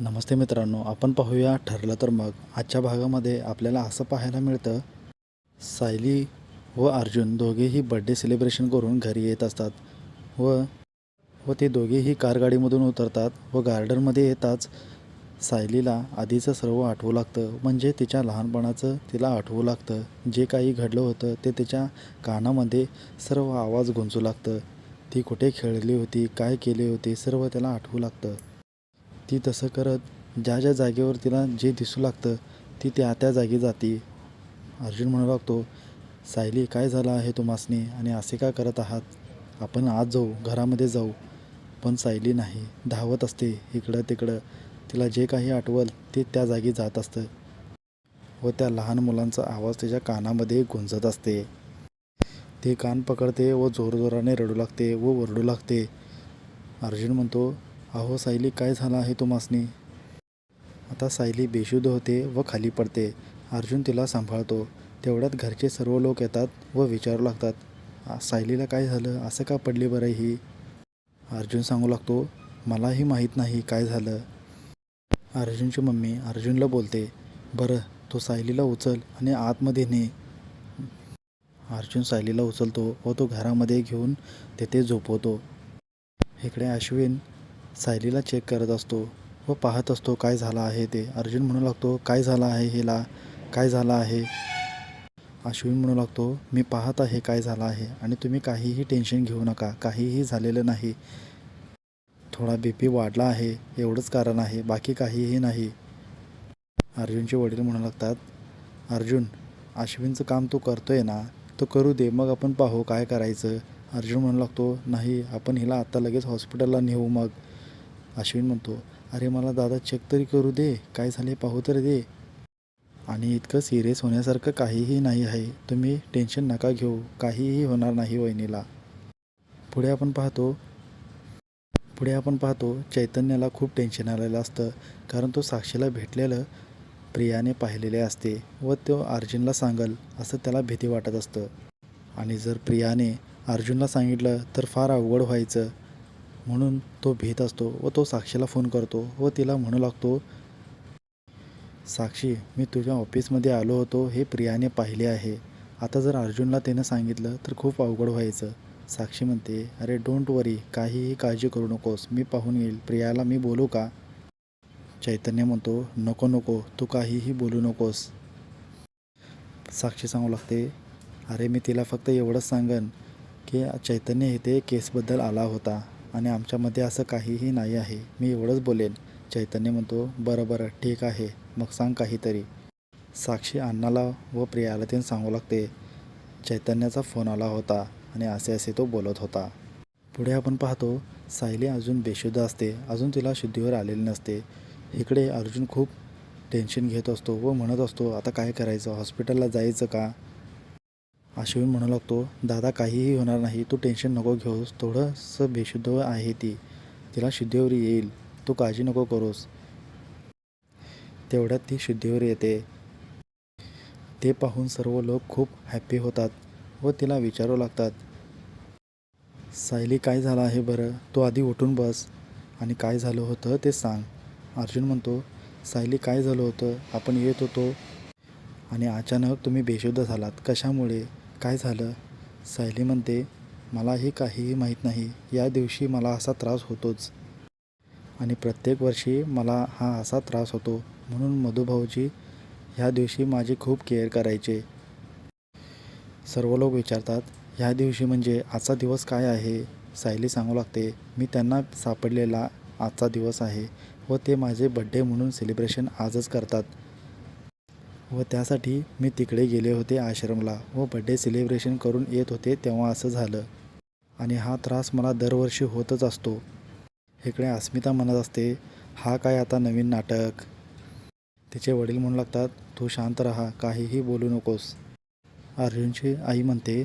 नमस्ते मित्रांनो आपण पाहूया ठरलं तर मग. आजच्या भागामध्ये आपल्याला असं पाहायला मिळतं सायली व अर्जुन दोघेही बड्डे सेलिब्रेशन करून घरी येत असतात. व व ते दोघेही कारगाडीमधून उतरतात व गार्डनमध्ये येताच सायलीला आधीचं सर्व आठवू लागतं. म्हणजे तिच्या लहानपणाचं तिला आठवू लागतं. जे काही घडलं होतं ते तिच्या कानामध्ये सर्व आवाज गुंजू लागतं. ती कुठे खेळली होती काय केली होती सर्व त्याला आठवू लागतं. ती तसं करत ज्या ज्या जागेवर तिला जे दिसू लागतं ती त्या त्या जागी जाते. अर्जुन म्हणू लागतो सायली काय झालं आहे तुम्हासनी आणि असे का करत आहात? आपण आज जाऊ घरामध्ये जाऊ. पण सायली नाही धावत असते इकडं तिकडं. तिला जे काही आठवल ते त्या जागी जात असतं. व त्या लहान मुलांचा आवाज तिच्या कानामध्ये गुंजत असते. ते कान पकडते व जोरजोराने रडू लागते व ओरडू लागते. अर्जुन म्हणतो अहो सायली काय झालं आहे तुम्हासनी आता सायली बेशुद्ध होते व खाली पडते. अर्जुन तिला सांभाळतो. तेवढ्यात घरचे सर्व लोक येतात व विचारू लागतात. सायलीला काय झालं? असं का पडली बरं ही? अर्जुन सांगू लागतो मलाही माहीत नाही काय झालं. अर्जुनची मम्मी अर्जुनला बोलते बरं तो सायलीला उचल आणि आतमध्ये ने अर्जुन सायलीला उचलतो व तो घरामध्ये घेऊन तेथे झोपवतो. इकडे अश्विन सायलीला चेक करत असतो. व पाहत असतो काय झालं आहे ते? अर्जुन म्हणू लागतो काय झालं आहे हिला? काय झालं आहे? अश्विन म्हणू लागतो मी पाहत आहे काय झालं आहे आणि तुम्ही काहीही टेन्शन घेऊ नका. काहीही झालेलं नाही. थोडा बी पी वाढला आहे. एवढंच कारण आहे. बाकी काहीही नाही. अर्जुनचे वडील म्हणू लागतात अर्जुन अश्विनचं काम तू आहे ना? तो करू दे. मग आपण पाहू काय करायचं. अर्जुन म्हणू लागतो नाही. आपण हिला आत्ता लगेच हॉस्पिटलला नेऊ मग. अश्विन म्हणतो अरे मला दादा चेक तरी करू दे काय झाले पाहू तरी दे. आणि इतकं सिरियस होण्यासारखं काहीही नाही आहे. तुम्ही टेन्शन नका घेऊ काहीही होणार नाही वहिनीला. पुढे आपण पाहतो पुढे आपण पाहतो चैतन्याला खूप टेन्शन आलेलं असतं. कारण तो साक्षीला भेटलेलं प्रियाने पाहिलेले असते व तो अर्जुनला सांगल असं त्याला भीती वाटत असतं. आणि जर प्रियाने अर्जुनला सांगितलं तर फार अवघड व्हायचं. म्हणून तो भीत असतो व तो साक्षीला फोन करतो व तिला म्हणू लागतो साक्षी मी तुझ्या ऑफिसमध्ये आलो होतो हे प्रियाने पाहिले आहे. आता जर अर्जुनला त्यानं सांगितलं तर खूप अवघड व्हायचं. साक्षी म्हणते अरे डोंट वरी काहीही काळजी करू नकोस. मी पाहून येईल. प्रियाला मी बोलू का? चैतन्य म्हणतो नको नको. तू काहीही बोलू नकोस. साक्षी सांगू लागते अरे मी तिला फक्त एवढंच सांगन की चैतन्य इथे केसबद्दल आला होता. आणि आमच्यामध्ये असं काहीही नाही आहे. मी एवढंच बोलेन. चैतन्य म्हणतो बरं बरं ठीक आहे. मग सांग काहीतरी. साक्षी अण्णाला व प्रियाला ते सांगू लागते. चैतन्याचा फोन आला होता आणि असे असे तो बोलत होता. पुढे आपण पाहतो सायली अजून बेशुद्ध असते. अजून तिला शुद्धीवर आलेली नसते. इकडे अर्जुन खूप टेन्शन घेत असतो व म्हणत असतो आता काय करायचं? हॉस्पिटलला जायचं का? अश्विन म्हणू लागतो दादा काहीही होणार नाही तू टेन्शन नको घेऊस थोडंसं बेशुद्ध आहे ती. तिला शुद्धीवर येईल. तू काळजी नको करूस. तेवढ्यात ती शुद्धीवर येते. ते पाहून सर्व लोक खूप हॅप्पी होतात व तिला विचारू लागतात सायली काय झालं आहे बरं? तू आधी उठून बस आणि काय झालं होतं ते सांग. अर्जुन म्हणतो सायली काय झालं होतं? आपण येत होतो आणि अचानक तुम्ही बेशुद्ध झालात. कशामुळे? काय झालं? सायली म्हणते मलाही काहीही माहीत नाही. या दिवशी मला असा त्रास होतोच. आणि प्रत्येक वर्षी मला हा असा त्रास होतो. म्हणून मधुभाऊजी ह्या दिवशी माझी खूप केअर करायचे. सर्व लोक विचारतात ह्या दिवशी म्हणजे आजचा दिवस काय आहे? सायली सांगू लागते मी त्यांना सापडलेला आजचा दिवस आहे व ते माझे बड्डे म्हणून सेलिब्रेशन आजच करतात. व त्यासाठी मी तिकडे गेले होते आश्रमला व बड्डे सेलिब्रेशन करून येत होते तेव्हा असं झालं. आणि हा त्रास मला दरवर्षी होतच असतो. इकडे अस्मिता म्हणत असते हा काय आता नवीन नाटक तिचे वडील म्हणू लागतात तू शांत राहा काहीही बोलू नकोस अर्जुनची आई म्हणते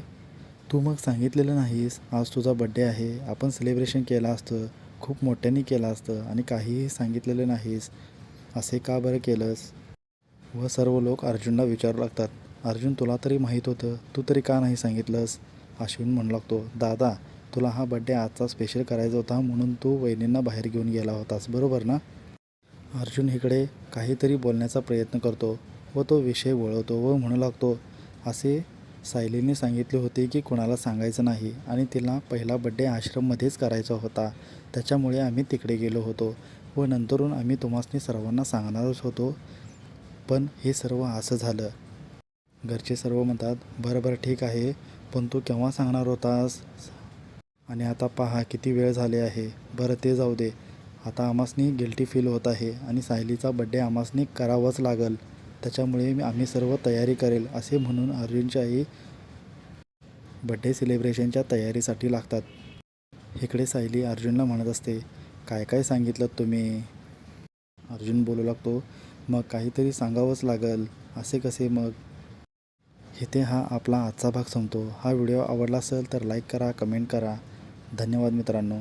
तू मग सांगितलेलं नाहीस आज तुझा बड्डे आहे. आपण सेलिब्रेशन केलं असतं खूप मोठ्याने केलं असतं आणि काहीही सांगितलेलं नाहीस. असे का बरं केलंस? व सर्व लोक अर्जुनला विचारू लागतात. अर्जुन तुला तरी माहीत होतं. तू तरी का नाही सांगितलंस? अश्विन म्हणू लागतो. दादा तुला हा बड्डे आजचा स्पेशल करायचा होता म्हणून तू वहिनींना बाहेर घेऊन गेला होतास बरोबर ना? अर्जुन इकडे काहीतरी बोलण्याचा प्रयत्न करतो व तो विषय वळवतो व म्हणू लागतो असे सायलीने सांगितले होते की कोणाला सांगायचं नाही आणि तिला पहिला बड्डे आश्रममध्येच करायचा होता. त्याच्यामुळे आम्ही तिकडे गेलो होतो व नंतरून आम्ही तुम्हासनी सर्वांना सांगणारच होतो. पण हे सर्व असं झालं. घरचे सर्व म्हणतात बरं बरं ठीक आहे पण तू केव्हा सांगणार होतास? आणि आता पहा किती वेळ झाले आहे. बरं ते जाऊ दे. आता आमासनी गिल्टी फील होत आहे आणि सायलीचा बड्डे आमासनी करावाच लागल. त्याच्यामुळे आम्ही सर्व तयारी करेल असे म्हणून अर्जुनची आई बड्डे सेलिब्रेशनच्या तयारीसाठी लागतात. इकडे सायली अर्जुनला म्हणत असते काय काय सांगितलं तुम्ही? अर्जुन बोलू लागतो मग काहीतरी सांगावंच लागल. असे कसे मग? इथे हा आपला आजचा भाग संपतो. हा व्हिडिओ आवडला असेल तर लाईक करा कमेंट करा. धन्यवाद मित्रांनो.